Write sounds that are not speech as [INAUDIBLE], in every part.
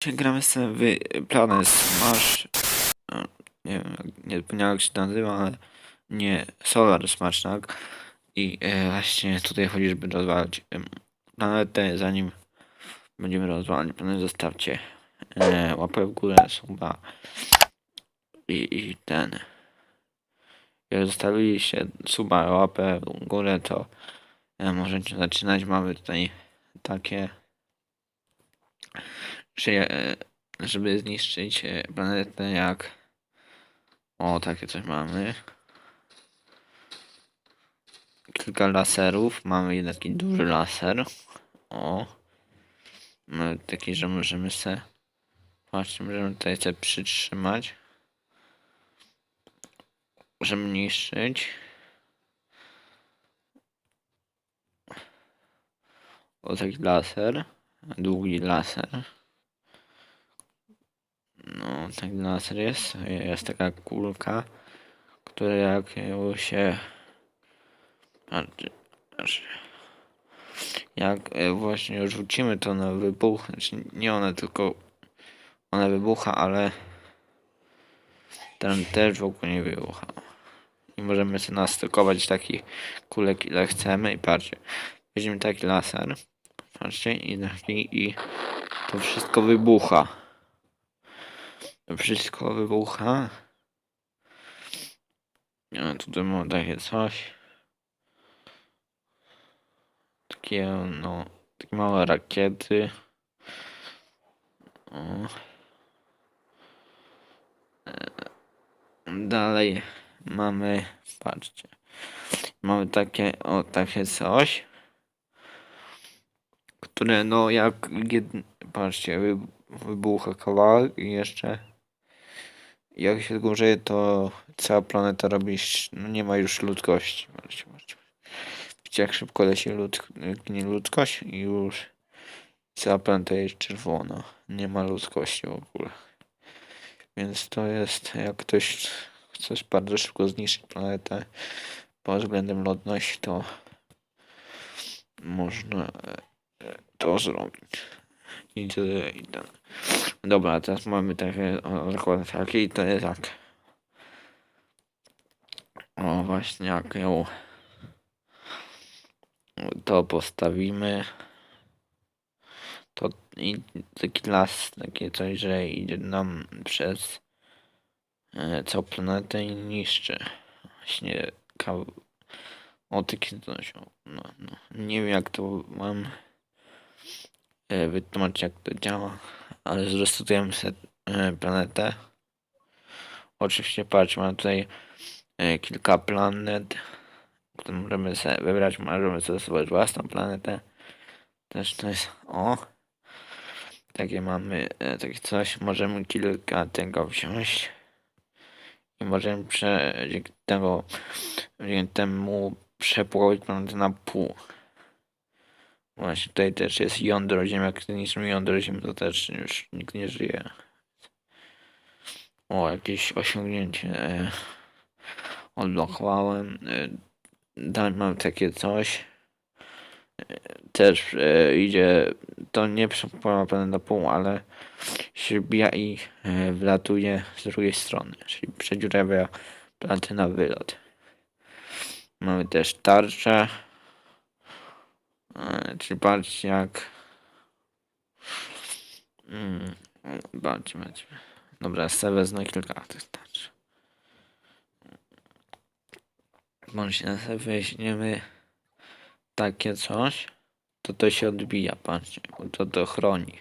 Dzisiaj gramy sobie w Planet Smash. e, Nie wiem, nie zapomniałem jak się nazywa, ale nie Solar Smash, tak? I e, właśnie tutaj chodzi, żeby rozwalać em, planetę, zanim będziemy rozwalać planetę, zostawcie e, łapę w górę, suba i, i ten. Jak zostawiliście suba, łapę w górę, to e, możecie zaczynać. Mamy tutaj takie e, żeby zniszczyć e, planetę jak o takie coś mamy. Kilka laserów. Mamy taki duży laser. O. Mamy taki, że możemy se właśnie możemy tutaj sobie przytrzymać. Możemy niszczyć o taki laser. Długi laser tak laser jest. Jest taka kulka, która jak się. Jak e, właśnie rzucimy, to ona wybucha. Znaczy, nie ona, tylko ona wybucha, ale ten też w ogóle nie wybucha. I możemy sobie nastykować taki kulek ile chcemy i patrzcie. Weźmiemy taki laser. Patrzcie, i i to wszystko wybucha. Wszystko wybucha. A tutaj mam takie coś. Takie, no, takie małe rakiety. O. E, Dalej mamy, patrzcie, mamy takie, o, takie coś, które, no, jak, patrzcie, wy, wybucha kawałek i jeszcze jak się dłużej, to cała planeta robi, no nie ma już ludzkości. Widzicie, jak szybko leci lud, ginie ludzkość i już cała planeta jest czerwona. Nie ma ludzkości w ogóle. Więc to jest, jak ktoś chce bardzo szybko zniszczyć planetę pod względem ludności, to można e, e, to zrobić. I tyle, i tak. Dobra, teraz mamy takie takie i to jest tak. O właśnie jak ją to postawimy. To i taki las, takie coś, że idzie nam przez e, całą planetę i niszczy. Właśnie kaw... O takie coś. No, no. Nie wiem jak to mam e, wytłumaczyć jak to działa ale zresetujemy sobie e, planetę. Oczywiście patrz, mam tutaj e, kilka planet, które możemy sobie wybrać, możemy sobie stworzyć własną planetę. Też to jest, o, takie mamy, e, takie coś, możemy kilka tego wziąć i możemy prze, dzięki tego, dzięki temu przepołowić planetę na pół. Właśnie tutaj też jest jądro ziemi. Jak niszczymy jądro ziemi, to też już nikt nie żyje. O, jakieś osiągnięcie. E, odblokowałem. E, dalej mam takie coś. E, też idzie. To nie przepływa pewnie do pół, ale się wbija i wlatuje z drugiej strony. Czyli przedziurawia planety na wylot. Mamy też tarczę. E, Czyli patrzcie jak... Mm, Patrzcie, patrzcie. Dobra, sobie wezmę kilka tych tarcz. Bądźcie sobie weźmiemy takie coś, to to się odbija, patrzcie, to to chroni.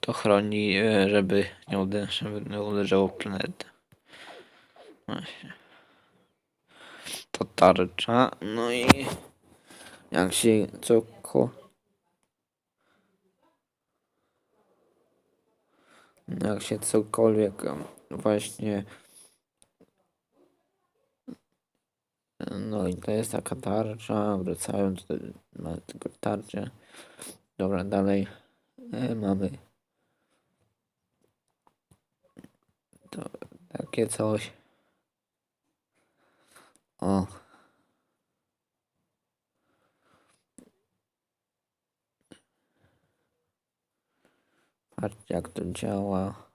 To chroni, e, żeby nie, uder żeby nie. Właśnie. To tarcza, no i jak się co ko... Jak się cokolwiek właśnie... No i to jest taka tarcza, wracając do tylko tarczę. Dobra, dalej e, mamy to takie coś. O. jak to działa.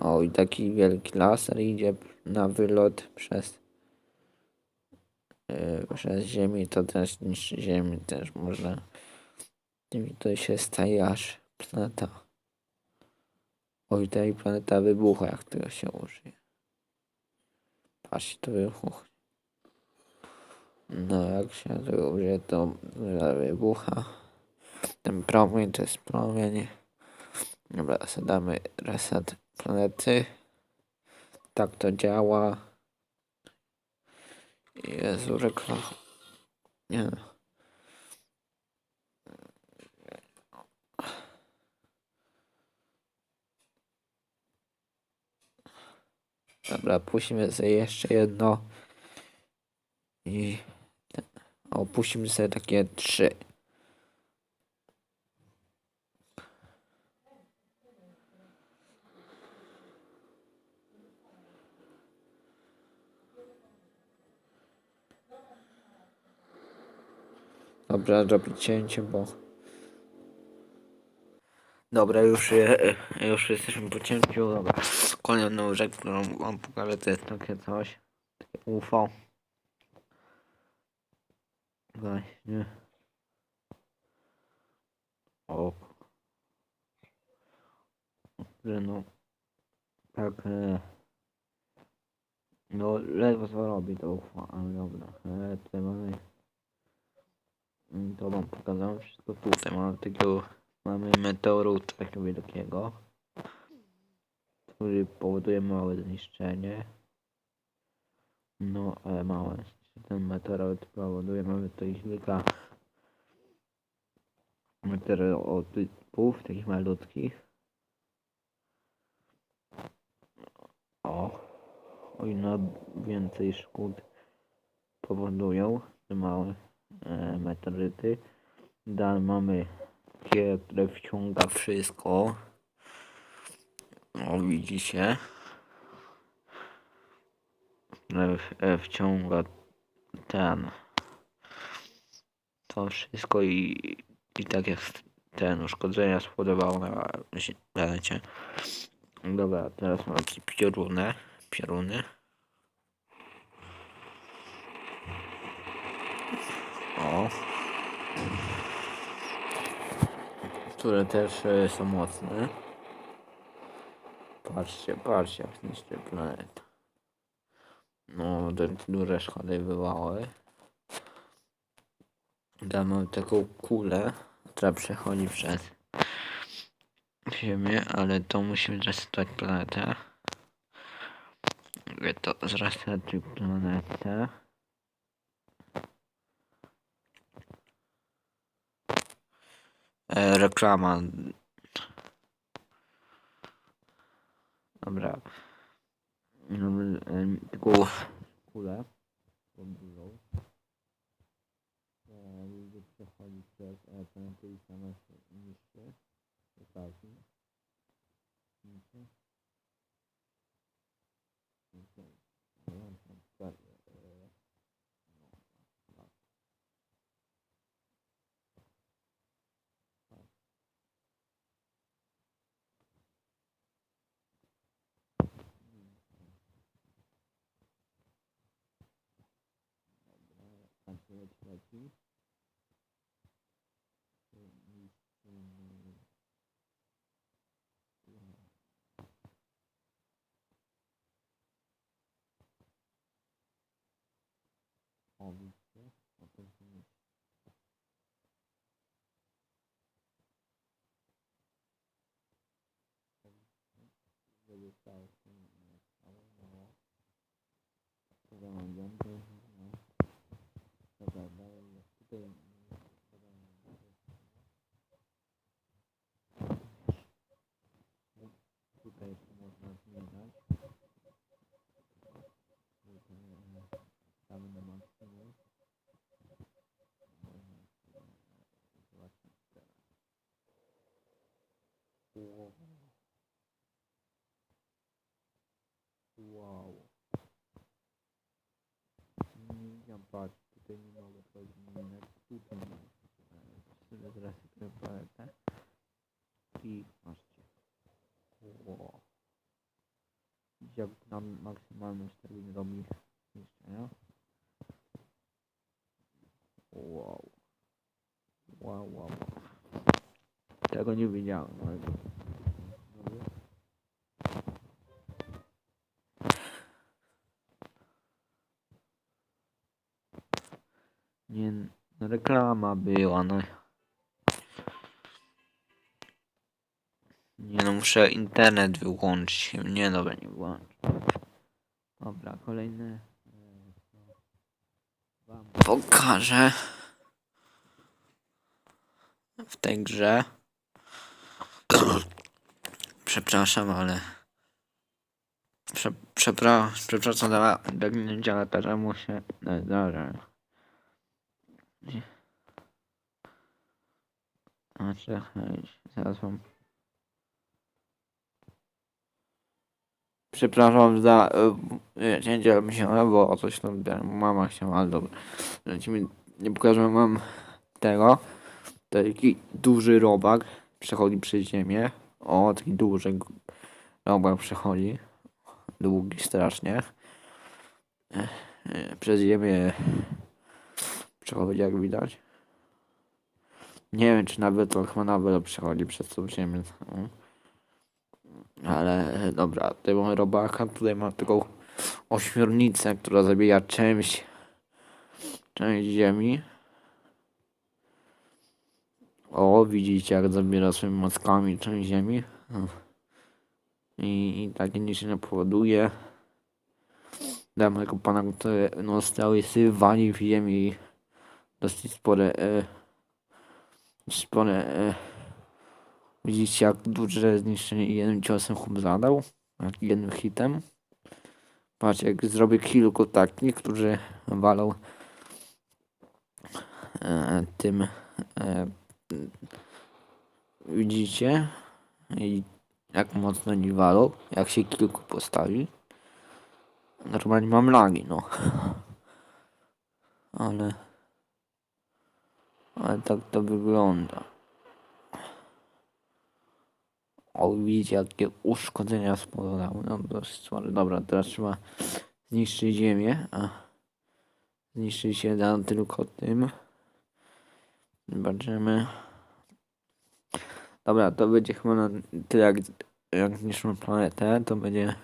O, i taki wielki laser idzie na wylot przez, yy, przez Ziemię. To też niszczy Ziemię, też można. I to się staje aż planeta. Oj, tutaj planeta wybucha, jak tego się użyje. Patrzcie, to wybuchnie. No, jak się użyje, to wybucha. Ten promień to jest promień. Dobra, zadamy reset planety. Tak to działa. Jezu, reklam. Nie. Dobra, puścimy sobie jeszcze jedno. I opuścimy sobie takie trzy. Dobra, robić cięcie, bo... Dobra, już, już jesteśmy po cięciu. Dobra, kolejną rzecz, którą wam pokażę, to jest takie coś. UFO. Właśnie. O. Że no. Tak. E, no, ledwo co robi to UFO, ale dobra. E, tutaj mamy. To wam pokazałem wszystko tutaj. Mamy takiego. Mamy meteoru takiego wielkiego. Który powoduje małe zniszczenie. No, ale małe. Ten meteoryt powoduje, mamy tutaj kilka meteorytów, takich malutkich. O, o i na więcej szkód powodują te małe e, meteoryty. Dalej mamy takie, które wciąga wszystko. O, widzicie? W- e, wciąga ten to wszystko i, i tak jak ten uszkodzenia spowodowało na planecie. Dobra, teraz mam takie pioruny, pioruny. O. Które też e, są mocne. Patrzcie, patrzcie jak niszczy planetę. No, duże szkody. Tam mamy taką kulę, która przechodzi przez Ziemię, ale to musimy zresetować planetę. Jak To zresetuj planetę. E, reklama. Dobra. Mamy e, taką kulę. Tą dużą. E, ludzie przechodzi przez e, planety i sama się niszczy. Pokażę. Niszczy. Niszczy. No, na przykład, e, no, tak. Tak. Dobra, tak leci, leci. Niszczymy. itu yang Wow. Wow. Minha pátria. sobie nie mogę podmienić tutaj sobie teraz sobie paletę i patrzcie. Wow. Nam maksymalną 4 robi zniszczenia wow. Wow wow. Tego nie widziałem reklama była, no. Nie no, muszę internet wyłączyć. Nie, dobra, nie włączę. Dobra, kolejne. e, co Wam pokażę. W tej grze. [CLEARS THROAT] Przepraszam, ale. Prze, przepra, przepraszam za biegnięcie, ale teraz muszę. No, dobra. A czekaj, zaraz wam. Przepraszam za e, cięcie, ale mi się bo coś tam mama chciała, ale dobra. Lecimy, nie pokażę mam tego. Taki duży robak przechodzi przez ziemię. O, taki duży robak przechodzi. Długi strasznie. E, e, Przez ziemię przechodzi, jak widać. Nie wiem, czy nawet nawet przechodzi przez tą ziemię. No. Ale dobra, tutaj mamy robaka, tutaj mam taką ośmiornicę, która zabija część, część ziemi. O, widzicie jak zabiera swoimi maskami część ziemi. I, i takie niczym powoduje. Dam tego pana, który no, stały sobie wali w ziemi dosyć spore, e, spore e, Widzicie jak duże zniszczenie jednym ciosem chłop zadał? Jednym hitem. Patrzcie, jak zrobię kilku takich, którzy walą e, tym e, widzicie? I jak mocno nie walą, jak się kilku postawi. Normalnie mam lagi, no. [LAUGHS] Ale... Ale tak to wygląda. O, widzicie, jakie uszkodzenia spowodowały. No, dosyć słabe. Dobra, teraz trzeba zniszczyć ziemię. A zniszczyć się da tylko tym. Zobaczymy. Dobra, to będzie chyba na tyle, jak, jak zniszczymy planetę. To będzie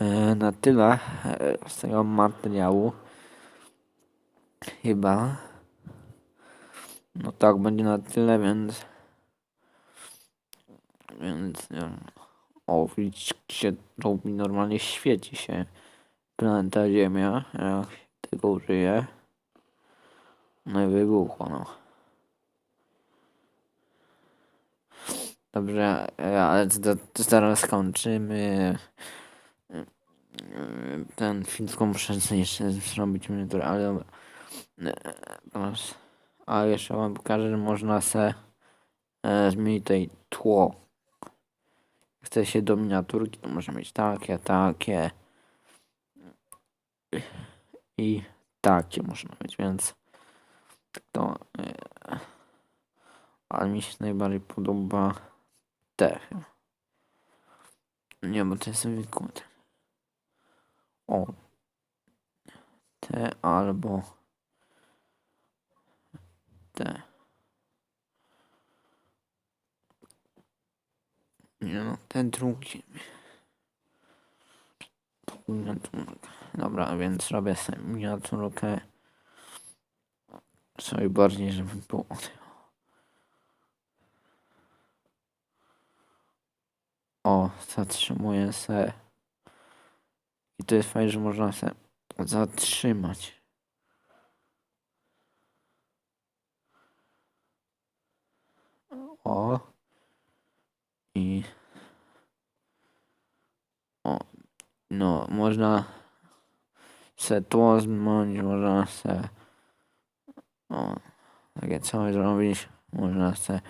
e, na tyle e, z tego materiału. Chyba. No tak, będzie na tyle, więc... Więc. O, widzicie, robi normalnie świeci się planeta Ziemia, jak tego użyje. No i wybuchło, no. Dobrze, ale zaraz skończymy. E, Ten film muszę jeszcze zrobić miniaturę, ale dobra. Teraz- A jeszcze wam pokażę, że można se e, zmienić tutaj tło. Chce się do miniaturki, to może mieć takie, takie. I takie można mieć, więc to e, ale mi się najbardziej podoba te. Nie, bo to jest zwykłe. Te. o te albo te no, ten drugi. Miniaturka. Dobra, więc robię sobie miniaturkę. Sobie bardziej, żeby było. O, zatrzymuję se. I to jest fajne, że można se zatrzymać. O. I. O, no, można se tło zmienić, można se. O, takie coś zrobić, można se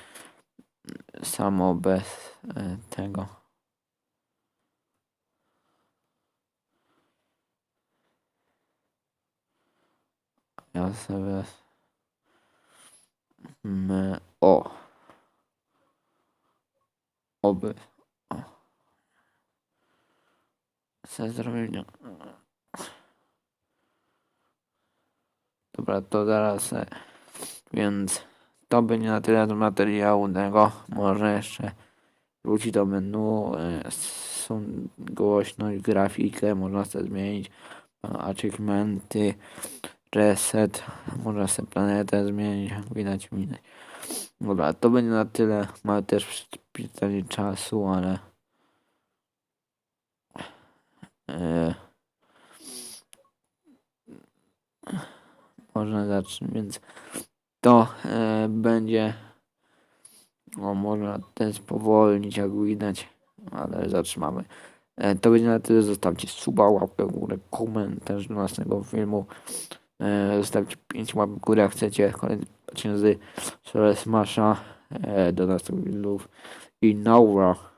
samo bez e, tego. Ja sobie. Me, o oby. Chcę zrobić. Dobra, to zaraz. e, Więc to będzie na tyle do materiału tego. Może jeszcze wróci do menu. e, Są głośność, grafikę, można sobie zmienić. e, Achievementy, reset. Można sobie planetę zmienić. Widać, widać. Dobra, to będzie na tyle. Mamy też pytanie czasu, ale. E, można zacząć, więc to e, będzie. O, można ten spowolnić, jak widać, ale zatrzymamy. E, to będzie na tyle. Zostawcie suba, łapkę w górę, komentarz do następnego filmu. Zostawcie 5 łapek w górę, jak chcecie. Kolejny odcinek z Smasha. Do następnych filmów. I Naura.